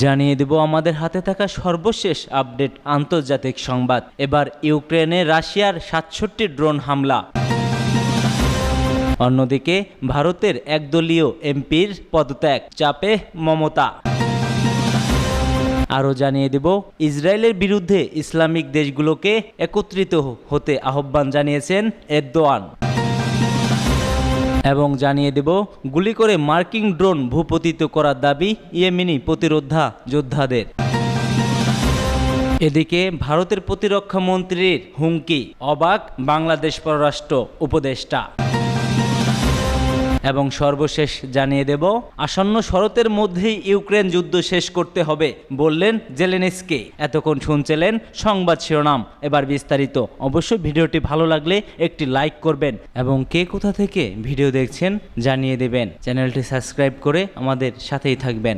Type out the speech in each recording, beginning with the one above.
জানিয়ে দেব, আমাদের হাতে থাকা সর্বশেষ আপডেট আন্তর্জাতিক সংবাদ। এবার ইউক্রেনে রাশিয়ার সাতষট্টি ড্রোন হামলা। অন্যদিকে, ভারতের একদলীয় এমপির পদত্যাগ, চাপে মমতা। আরও জানিয়ে দেব, ইসরায়েলের বিরুদ্ধে ইসলামিক দেশগুলোকে একত্রিত হতে আহ্বান জানিয়েছেন এরদোয়ান। এবং জানিয়ে দেব, গুলি করে মার্কিং ড্রোন ভূপতিত করার দাবি ইয়েমিনি প্রতিরোধা যোদ্ধাদের। এদিকে ভারতের প্রতিরক্ষা মন্ত্রীর হুমকি, অবাক বাংলাদেশ পররাষ্ট্র উপদেষ্টা। এবং সর্বশেষ জানিয়ে দেব, আসন্ন শরতের মধ্যেই ইউক্রেন যুদ্ধ শেষ করতে হবে, বললেন জেলেনেসকে। এতক্ষণ শুনছিলেন সংবাদ শিরোনাম। এবার বিস্তারিত। অবশ্যই ভিডিওটি ভালো লাগলে একটি লাইক করবেন এবং কে কোথা থেকে ভিডিও দেখছেন জানিয়ে দেবেন। চ্যানেলটি সাবস্ক্রাইব করে আমাদের সাথেই থাকবেন।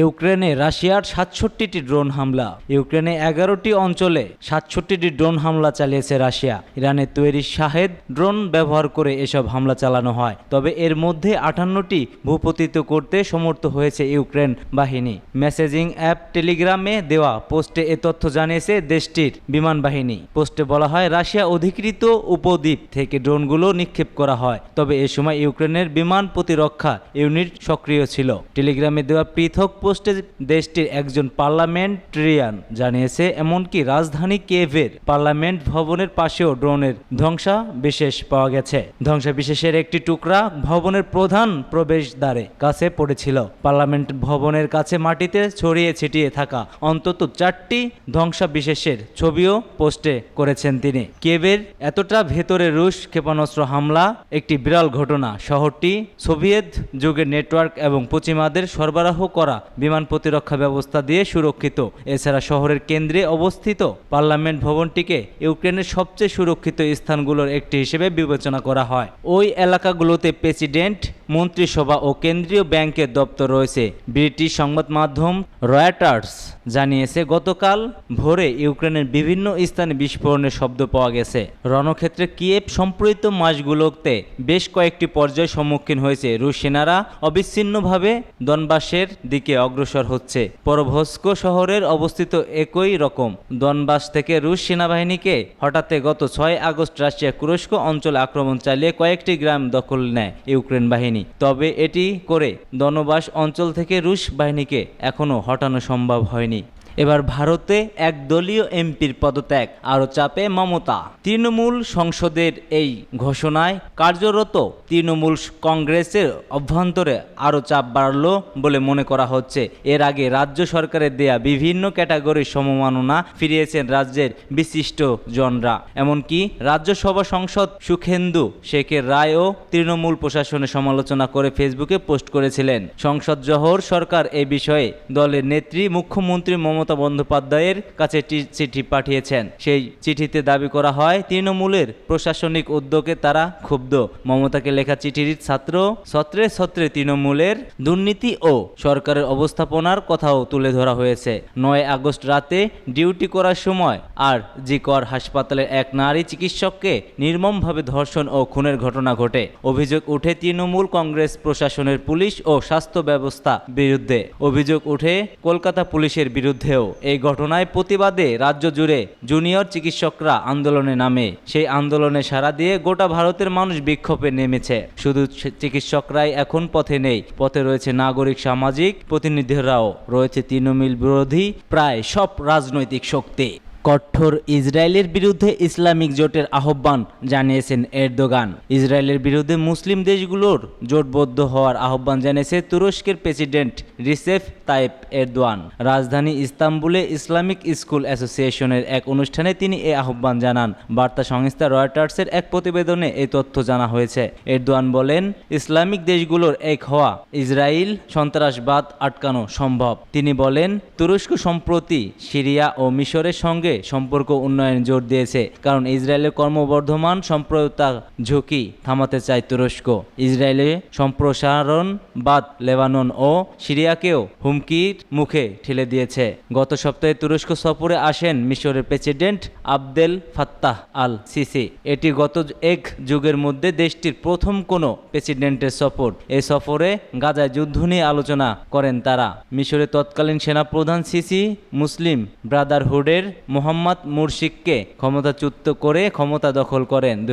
ইউক্রেনে রাশিয়ার সাতষট্টিটি ড্রোন হামলা। ইউক্রেনে এগারোটি অঞ্চলে সাতষট্টিটি ড্রোন হামলা চালিয়েছে রাশিয়া। ইরানের তৈরি শাহেদ ড্রোন ব্যবহার করে এসব হামলা চালানো হয়। তবে এর মধ্যে আটান্নটি ভূপতিত করতে সমর্থ হয়েছে ইউক্রেন বাহিনী। মেসেজিং অ্যাপ টেলিগ্রামে দেওয়া পোস্টে এ তথ্য জানিয়েছে দেশটির বিমান বাহিনী। পোস্টে বলা হয়, রাশিয়া অধিকৃত উপদ্বীপ থেকে ড্রোনগুলো নিক্ষেপ করা হয়। তবে এ সময় ইউক্রেনের বিমান প্রতিরক্ষা ইউনিট সক্রিয় ছিল। টেলিগ্রামে দেওয়া পৃথক পোস্টে দেশটির একজন পার্লামেন্টেরিয়ান জানিয়েছে, এমনকি রাজধানী কেভের পার্লামেন্ট ভবনের পাশেও ড্রোনের ধ্বংসা বিশেষ পাওয়া গেছে। ধ্বংসা বিশেষের একটি টুকরা ভবনের প্রধান প্রবেশদ্বারে কাছে পড়েছিল। পার্লামেন্ট ভবনের কাছে মাটিতে ছড়িয়ে ছিটিয়ে থাকা অন্তত চারটি ধ্বংসা বিশেষের ছবিও পোস্টে করেছেন তিনি। কেভের এতটা ভেতরে রুশ ক্ষেপণাস্ত্র হামলা, একটি বিরল ঘটনা। শহরটি সোভিয়েত যুগের নেটওয়ার্ক এবং পশ্চিমাদের সরবরাহ করা বিমান প্রতিরক্ষা ব্যবস্থা দিয়ে সুরক্ষিত। এছাড়া শহরের কেন্দ্রে অবস্থিত পার্লামেন্ট ভবনটিকে ইউক্রেনের সবচেয়ে সুরক্ষিত স্থানগুলোর একটি হিসেবে বিবেচনা করা হয়। ওই এলাকাগুলোতে প্রেসিডেন্ট, মন্ত্রিসভা ও কেন্দ্রীয় ব্যাংকের দপ্তর রয়েছে, ব্রিটিশ সংবাদ মাধ্যম রয়টার্স জানিয়েছে, গতকাল ভোরে ইউক্রেনের বিভিন্ন স্থানে বিস্ফোরণের শব্দ পাওয়া গেছে। রণক্ষেত্রে কিয়েভ সম্প্রতি মাসগুলোতে বেশ কয়েকটি পর্যায় সম্মুখীন হয়েছে। রুশ সেনারা অবিচ্ছিন্নভাবে দনবাসের দিকে অগ্রসর হচ্ছে। পরভস্কো শহরের অবস্থিত একই রকম। দনবাস থেকে রুশ সেনাবাহিনীকে হঠাতে গত ছয় আগস্ট রাশিয়া কুরস্ক অঞ্চল আক্রমণ চালিয়ে কয়েকটি গ্রাম দখল নেয় ইউক্রেন বাহিনী। তবে এটি করে দনবাস অঞ্চল থেকে রুশ বাহিনীকে এখনও হটানো সম্ভব হয়নি। এবার ভারতে এক দলীয় এমপির পদত্যাগ, আরও চাপে মমতা। তৃণমূল সংসদের এই ঘোষণায় কার্যরত তৃণমূল কংগ্রেসের অভ্যন্তরে আরও চাপ বাড়ল বলে মনে করা হচ্ছে। এর আগে রাজ্য সরকারের দেয়া বিভিন্ন ক্যাটাগরির সমমাননা ফিরিয়েছেন রাজ্যের বিশিষ্ট জনরা। এমনকি রাজ্যসভা সংসদ সুখেন্দু শেখের রায়ও তৃণমূল প্রশাসনের সমালোচনা করে ফেসবুকে পোস্ট করেছিলেন। সংসদ জহর সরকার এ বিষয়ে দলের নেত্রী, মুখ্যমন্ত্রী মমতা বন্দ্যোপাধ্যায়ের কাছে চিঠি পাঠিয়েছেন। সেই চিঠিতে দাবি করা হয়, তৃণমূলের প্রশাসনিক উদ্যোগে তারা ক্ষুব্ধ। মমতাকে লেখা চিঠির ছাত্র, ছত্রে ছত্রে তৃণমূলের দুর্নীতি ও সরকারের অবস্থাপনার কথাও তুলে ধরা হয়েছে। নয় আগস্ট রাতে ডিউটি করার সময় আর জি কর হাসপাতালের এক নারী চিকিৎসককে নির্মমভাবে ধর্ষণ ও খুনের ঘটনা ঘটে। অভিযোগ উঠে তৃণমূল কংগ্রেস প্রশাসনের পুলিশ ও স্বাস্থ্য ব্যবস্থা বিরুদ্ধে। অভিযোগ উঠে কলকাতা পুলিশের বিরুদ্ধেও এই ঘটনায় প্রতিবাদে রাজ্য জুড়ে জুনিয়র চিকিৎসকরা আন্দোলনে নামে। সেই আন্দোলনে সাড়া দিয়ে গোটা ভারতের মানুষ বিক্ষোভে নেমেছে। শুধু চিকিৎসকরাই এখন পথে নেই। পথে রয়েছে নাগরিক, সামাজিক প্রতিনিধিরাও। রয়েছে তৃণমূল বিরোধী, প্রায় সব রাজনৈতিক শক্তি। কঠোর ইসরায়েলের বিরুদ্ধে ইসলামিক জোটের আহ্বান জানিয়েছেন এরদোগান। ইসরায়েলের বিরুদ্ধে মুসলিম দেশগুলোর জোটবদ্ধ হওয়ার আহ্বান জানিয়েছে তুরস্কের প্রেসিডেন্ট রিসেফ তাইপ এরদোয়ান। রাজধানী ইস্তাম্বুলে ইসলামিক স্কুল অ্যাসোসিয়েশনের এক অনুষ্ঠানে তিনি এ আহ্বান জানান। বার্তা সংস্থা রয়টার্সের এক প্রতিবেদনে এই তথ্য জানা হয়েছে। এরদোয়ান বলেন, ইসলামিক দেশগুলোর এক হওয়া ইসরায়েল সন্ত্রাসবাদ আটকানো সম্ভব। তিনি বলেন, তুরস্ক সম্প্রতি সিরিয়া ও মিশরের সঙ্গে সম্পর্ক উন্নয়ন জোর দিয়েছে। কারণ ইসরায়েলের ক্রমবর্ধমান সম্প্রদায়তা ঝুঁকি থামাতে চায় তুরস্ক। ইসরায়েলে সম্প্রসারণবাদ লেবানন ও সিরিয়াকেও হুমকির মুখে ঠেলে দিয়েছে। গত সপ্তাহে তুরস্ক সফরে আসেন মিশরের president Abdel Fattah al Sisi এটি গত এক যুগের মধ্যে দেশটির প্রথম কোনো প্রেসিডেন্টের সফর। এই সফরে গাজায় যুদ্ধ নিয়ে আলোচনা করেন তারা। মিশরের তৎকালীন সেনাপ্রধান সিসি মুসলিম ব্রাদারহুডের মোহাম্মদ মুরশিককে ক্ষমতাচ্যুত করে ক্ষমতা দখল করেন। দু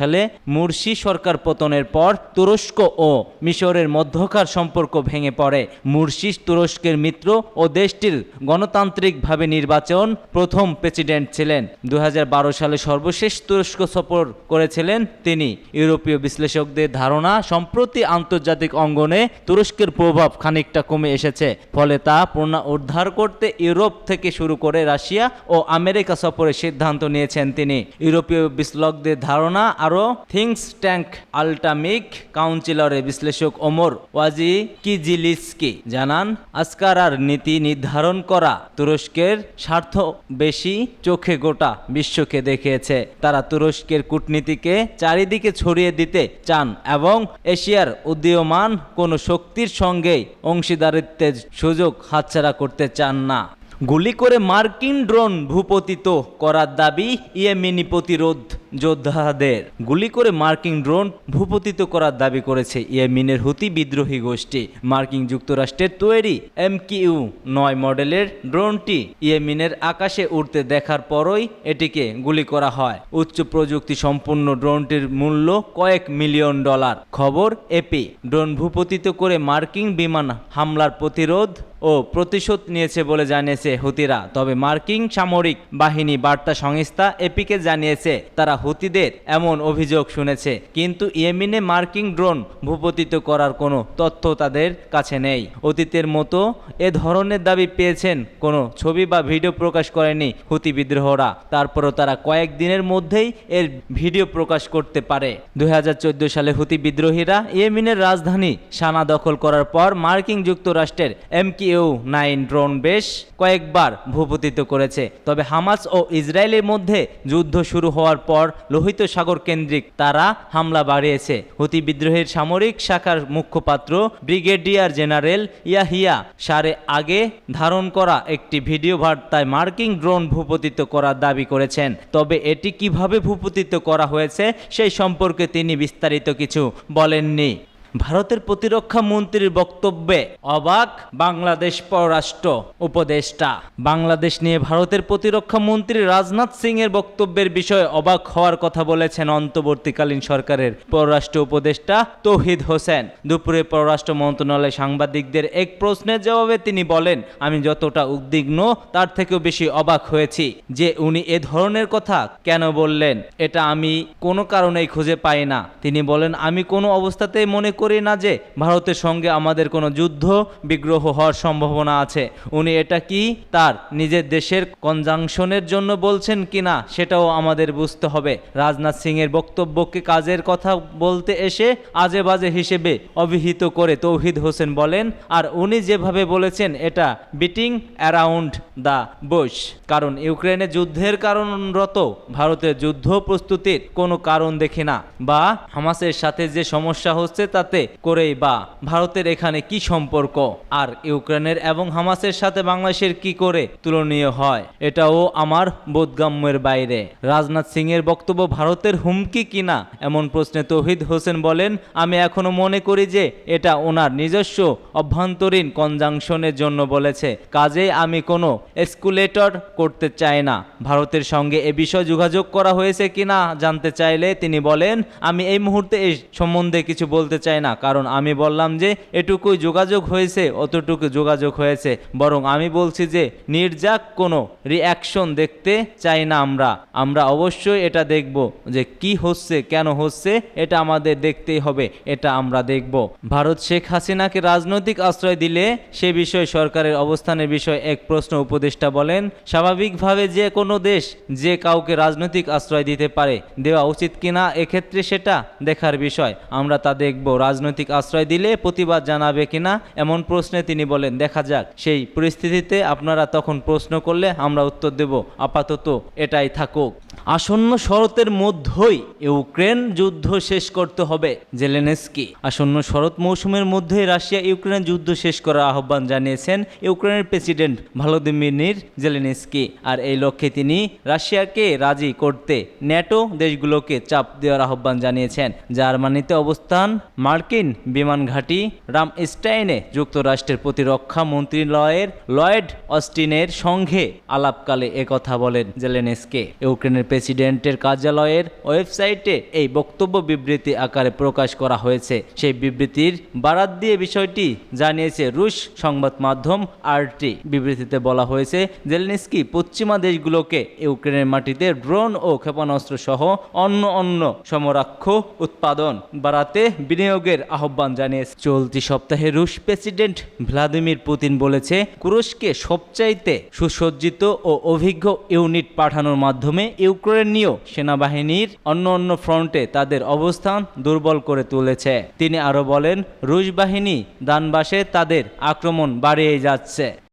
সালে মুরসি সরকার পতনের পর তুরস্ক ও মিশরের মধ্যকার সম্পর্ক ভেঙে পড়ে। মুরসি তুরস্কের মিত্র ও দেশটির গণতান্ত্রিকভাবে নির্বাচন প্রথম প্রেসিডেন্ট ছিলেন। দু সালে সর্বশেষ তুরস্ক সফর করেছিলেন তিনি। ইউরোপীয় বিশ্লেষকদের ধারণা, সম্প্রতি আন্তর্জাতিক অঙ্গনে তুরস্কের প্রভাব খানিকটা কমে এসেছে। ফলে তা পুনরুদ্ধার করতে ইউরোপ থেকে শুরু করে রাশিয়া ও আমেরিকা সফরের সিদ্ধান্ত নিয়েছেন তিনি। ইউরোপীয় বিশ্লেষকদের ধারণা আরও, থিংস ট্যাঙ্ক আল্টামিক কাউন্সিলরের বিশ্লেষক ওমর ওয়াজি কিজিলিসকি জানান আসকারার নীতি নির্ধারণ করা তুরস্কের স্বার্থ বেশি চোখে গোটা বিশ্বকে দেখিয়েছে। তারা তুরস্কের কূটনীতিকে চারিদিকে ছড়িয়ে দিতে চান এবং এশিয়ার উদীয়মান কোনো শক্তির সঙ্গেই অংশীদারিত্বের সুযোগ হাতছাড়া করতে চান না। গুলি করে মার্কিন ড্রোন ভূপতিত করার দাবি ইয়েমেনি প্রতিরোধ। যোদ্ধাদের। গুলি করে মার্কিন ড্রোন ভূপতিত করার দাবি করেছে ইয়েমেনের হুতি বিদ্রোহী গোষ্ঠী। মার্কিন যুক্তরাষ্ট্রের তৈরি এমকিউ নয় মডেলের ড্রোনটি ইয়েমেনের আকাশে উড়তে দেখার পরই এটিকে গুলি করা হয়। উচ্চ প্রযুক্তি সম্পন্ন ড্রোনটির মূল্য কয়েক মিলিয়ন ডলার। খবর, এপি। ড্রোন ভূপতিত করে মার্কিন বিমান হামলার প্রতিরোধ ও প্রতিশোধ নিয়েছে বলে জানিয়েছে হুতিরা। তবে মার্কিন সামরিক বাহিনী বার্তা সংস্থা এপিকে জানিয়েছে, তারা হুতিদের এমন অভিযোগ শুনেছে। কিন্তু ইয়েমিনে মার্কিন ড্রোন ভূপতিত করার কোনো তথ্য তাদের কাছে নেই। অতীতের মতো এ ধরনের দাবি পেয়েছেন কোনো ছবি বা ভিডিও প্রকাশ করেনি হুতি বিদ্রোহরা। তারপরও তারা কয়েক দিনের মধ্যেই এর ভিডিও প্রকাশ করতে পারে। দুই হাজার চোদ্দ সালে হুতি বিদ্রোহীরা ইয়েমিনের রাজধানী সানা দখল করার পর মার্কিন যুক্তরাষ্ট্রের এমকিউ নাইন ড্রোন বেশ কয়েকবার ভূপতিত করেছে। তবে হামাস ও ইসরায়েলের মধ্যে যুদ্ধ শুরু হওয়ার পর লোহিত সাগর কেন্দ্রিক তারা হামলা বাড়িয়েছে। হুতি বিদ্রোহের সামরিক শাখার মুখপাত্র ব্রিগেডিয়ার জেনারেল ইয়াহিয়া সারে আগে ধারণ করা একটি ভিডিও বার্তায় মার্কিং ড্রোন ভূপতিত করার দাবি করেছেন। তবে এটি কীভাবে ভূপতিত করা হয়েছে সেই সম্পর্কে তিনি বিস্তারিত কিছু বলেননি। ভারতের প্রতিরক্ষা মন্ত্রীর বক্তব্যে অবাক বাংলাদেশ পররাষ্ট্র উপদেষ্টা। বাংলাদেশ নিয়ে ভারতের প্রতিরক্ষা মন্ত্রী রাজনাথ সিং এর বক্তব্যের বিষয়ে অবাক হওয়ার কথা বলেছেন অন্তর্বর্তীকালীন সরকারের পররাষ্ট্র উপদেষ্টা তৌহিদ হোসেন। দুপুরে পররাষ্ট্র মন্ত্রণালয় সাংবাদিকদের এক প্রশ্নের জবাবে তিনি বলেন, আমি যতটা উদ্বিগ্ন, তার থেকেও বেশি অবাক হয়েছি যে উনি এ ধরনের কথা কেন বললেন। এটা আমি কোনো কারণেই খুঁজে পাই না। তিনি বলেন, আমি কোনো অবস্থাতেই মনে করি না যে ভারতের সঙ্গে আমাদের কোনো যুদ্ধ, বিগ্রহ হওয়ার সম্ভাবনা আছে। উনি এটা কি? তার নিজের দেশের কনজাংশনের জন্য বলছেন কিনা সেটাও আমাদের বুঝতে হবে। রাজনাথ সিং এর বক্তব্যকে কাজের কথা বলতে এসে আজে বাজে হিসেবে অভিহিত করে তৌহিদ হোসেন বলেন, আর উনি যেভাবে বলেছেন, এটা বিটিং অ্যারাউন্ড দ্য বুশ কারণ ইউক্রেনে যুদ্ধের কারণরত ভারতের যুদ্ধ প্রস্তুতির কোনো কারণ দেখি না। বা হামাসের সাথে যে সমস্যা হচ্ছে, তাতে করেই বা ভারতের এখানে কি সম্পর্ক? আর ইউক্রেনের এবং হামাসের সাথে বাংলাদেশের কি করে তুলনীয় হয়? এটাও আমার বোধগম্যের বাইরে। রাজনাথ সিং এর বক্তব্য ভারতের হুমকি কিনা? এমন প্রশ্নে তৌহিদ হোসেন বলেন, আমি এখনও মনে করি যে এটা ওনার নিজস্ব অভ্যন্তরীণ কনজাংশনের জন্য বলেছে। কাজে আমি কোনো এসকুলেটর করতে চাই না। ভারতের সঙ্গে এ বিষয়ে যোগাযোগ করা হয়েছে কিনা জানতে চাইলে তিনি বলেন, আমি এই মুহূর্তে এই সম্বন্ধে কিছু বলতে চাই না। কারণ আমি বললাম যে এটুকুই যোগাযোগ হয়েছে, অতটুকু যোগাযোগ হয়েছে। বরং আমি বলছি যে নির্যাক কোনো রিয়াকশন দেখতে চাই না আমরা। আমরা অবশ্যই এটা দেখব যে কি হচ্ছে, কেন হচ্ছে, এটা আমাদের দেখতেই হবে, এটা আমরা দেখব। ভারত শেখ হাসিনাকে রাজনৈতিক আশ্রয় দিলে সে বিষয়ে সরকারের অবস্থানের বিষয়ে এক প্রশ্ন উপদেষ্টা বলেন, স্বাভাবিকভাবে যে কোনো দেশ যে কাউকে রাজনৈতিক আশ্রয় দিতে পারে, দেওয়া উচিত কিনা, এক্ষেত্রে সেটা দেখার বিষয়। আমরা তা দেখব। রাজনৈতিক আশ্রয় দিলে প্রতিবাদ জানাবে কিনা এমন প্রশ্নে তিনি বলেন, দেখা যাক, সেই পরিস্থিতিতে আপনারা তখন প্রশ্ন করলে আমরা উত্তর দেব। আপাতত এটাই থাকুক। আসন্ন শরতের মধ্যেই ইউক্রেন যুদ্ধ শেষ করতে হবে, জেলেনস্কি। আসন্ন শরৎ মৌসুমের মধ্যেই রাশিয়া ইউক্রেন যুদ্ধ শেষ করার আহ্বান জানিয়েছেন ইউক্রেনের প্রেসিডেন্ট ভলোদিমির জেলেনস্কি। আর এই লক্ষ্যে তিনি রাশিয়াকে রাজি করতে ন্যাটো দেশগুলোকে চাপ দেওয়ার আহ্বান জানিয়েছেন। জার্মানিতে অবস্থান, মার্কিন বিমান ঘাঁটি, রামস্টাইনে যুক্তরাষ্ট্রের প্রতিরক্ষা মন্ত্রণালয়ের লয়েড অস্টিনের সঙ্গে আলাপকালে একথা বলেন জেলেনস্কে। ইউক্রেনের প্রেসিডেন্টের কার্যালয়ের ওয়েবসাইটে এই বক্তব্য বিবৃতি আকারে প্রকাশ করা হয়েছে। সেই বিবৃতির বারাত দিয়ে বিষয়টি জানিয়েছে রুশ সংবাদ মাধ্যম আরটি। বিবৃতিতে বলা হয়েছে, জেলেনস্কি পশ্চিমা দেশগুলোকে ইউক্রেনের মাটিতে ড্রোন ও ক্ষেপণাস্ত্র সহ অন্য অন্য সমরাক্ষ উৎপাদন বাড়াতে বিনিয়োগের আহ্বান জানিয়েছে। চলতি সপ্তাহে রুশ প্রেসিডেন্ট ভ্লাদিমির পুতিন বলেছে, কুরুশকে সবচাইতে সুসজ্জিত ও অভিজ্ঞ ইউনিট পাঠানোর মাধ্যমে ইউক্রেনীয় সেনাবাহিনীর অন্য অন্য ফ্রন্টে তাদের অবস্থান দুর্বল করে তুলেছে। তিনি আরও বলেন, রুশ বাহিনী দানবাসে তাদের আক্রমণ বাড়িয়ে যাচ্ছে।